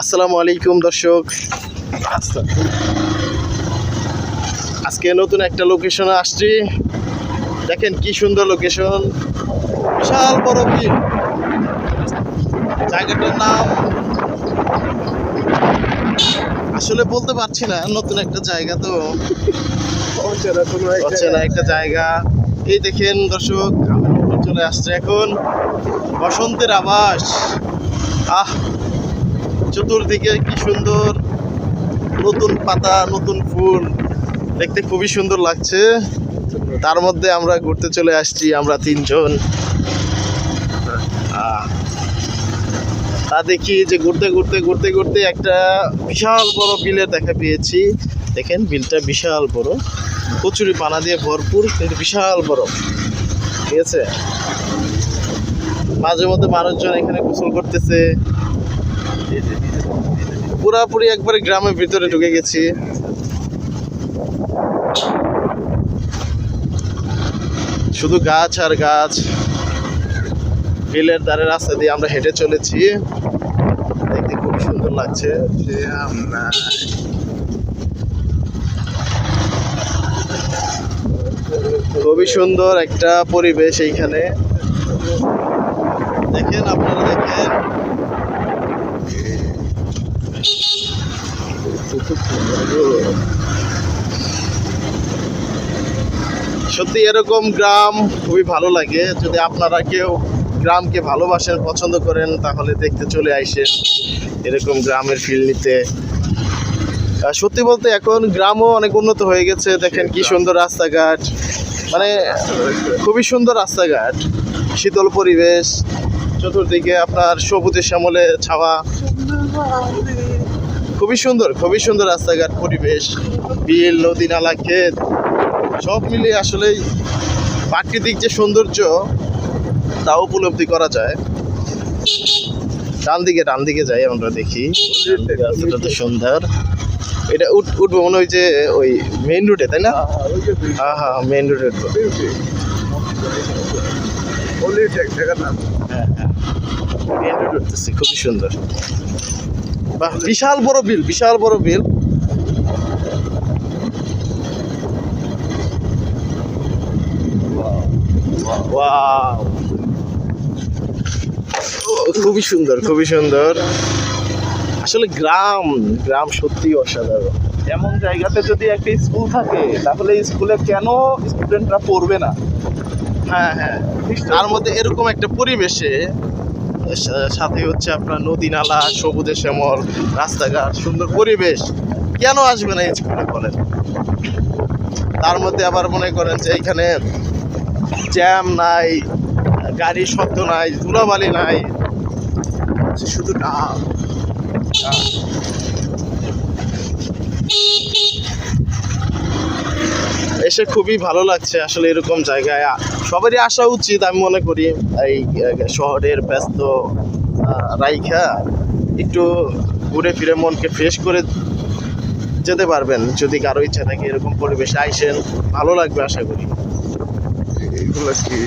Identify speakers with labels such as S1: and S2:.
S1: আসসালামু আলাইকুম, দর্শক। আজকে নতুন একটা লোকেশনে আসছি। দেখেন কি সুন্দর লোকেশন বিশাল বড় বিল। জায়গাটার নাম আসলে বলতে পারছি না, নতুন একটা জায়গা তো। হচ্ছে না একটা জায়গা। এই দেখেন দর্শক, চলে আসছে এখন বসন্তের আবাস আহ, চতুর্দিকে কি সুন্দর নতুন পাতা, নতুন ফুল। দেখতে খুবই সুন্দর লাগছে। তার মধ্যে আমরা ঘুরতে চলে আসছি, আমরা তিনজন। তা দেখি যে ঘুরতে ঘুরতে ঘুরতে ঘুরতে একটা বিশাল বড় বিলের দেখা পেয়েছি। দেখেন, বিলটা বিশাল বড়। কচুরি পানা দিয়ে ভরপুর বিশাল বড়। ঠিক আছে? মাঝে মধ্যে মানুষজন এখানে গোসল করতেছে। পুরাপুরি একবারে গ্রামের ভিতরে ঢুকে গেছি। শুধু গাছ আর গাছ। বিলের ধারে রাস্তা দিয়ে আমরা হেঁটে চলেছি। দেখতে খুব সুন্দর লাগছে। খুবই সুন্দর একটা পরিবেশ এইখানে। দেখেন আপনারা দেখেন। সত্যি এরকম গ্রাম খুবই ভালো লাগে। যদি আপনারা কেউ গ্রামকে ভালোবাসেন পছন্দ করেন তাহলে দেখতে চলে আইসেন এরকম গ্রামের ফিল নিতে। সত্যি বলতে এখন গ্রামও অনেক উন্নত হয়ে গেছে। দেখেন কি সুন্দর রাস্তাঘাট। মানে খুবই সুন্দর রাস্তাঘাট। শীতল পরিবেশ। চতুর্দিকে আপনার সবুজে শ্যামলে ছাওয়া। খুবই সুন্দর খুবই সুন্দর রাস্তাঘাট পরিবেশ বিল নদী নালা ক্ষেত সব মিলিয়ে আসলেই প্রাকৃতিক যে সৌন্দর্য তা উপলব্ধি করা যায়। ডান দিকে ডান দিকে যাই আমরা দেখি। রাস্তাটা তো সুন্দর। এটা উঠ উঠবো মনে হয় যে ওই মেইন রুটে তাই না? হ্যাঁ হ্যাঁ মেইন রুটে উঠবো হ্যাঁ হ্যাঁ। খুবই সুন্দর। বাহ, বিশাল বড় বিল, বিশাল বড় বিল। খুবই সুন্দর খুবই সুন্দর। আসলে গ্রাম গ্রাম সত্যি অসাধারণ।
S2: এমন জায়গাতে যদি একটা স্কুল থাকে, তাহলে স্কুলে কেন স্টুডেন্টরা পড়বে না?
S1: হ্যাঁ হ্যাঁ। তার মধ্যে এরকম একটা পরিবেশে সাথে হচ্ছে আপনার নদী নালা সবুজে শ্যামল রাস্তাঘাট সুন্দর পরিবেশ। কেন আসবে না এই স্কুলে বলেন তার মধ্যে আবার মনে করেন যে এখানে জ্যাম নাই গাড়ির শব্দ নাই ধুলাবালি নাই। শুধু ডাব এসে খুবই ভালো লাগছে আসলে এরকম জায়গায় সবারই আসা উচিত, আমি মনে করি, এই শহরের ব্যস্ত রাইখা একটু ঘুরে ফিরে মনকে ফ্রেশ করে যেতে পারবেন। যদি কারও ইচ্ছা থাকে এরকম পরিবেশে আইসেন, ভালো লাগবে আশা করি।
S2: এগুলো কি?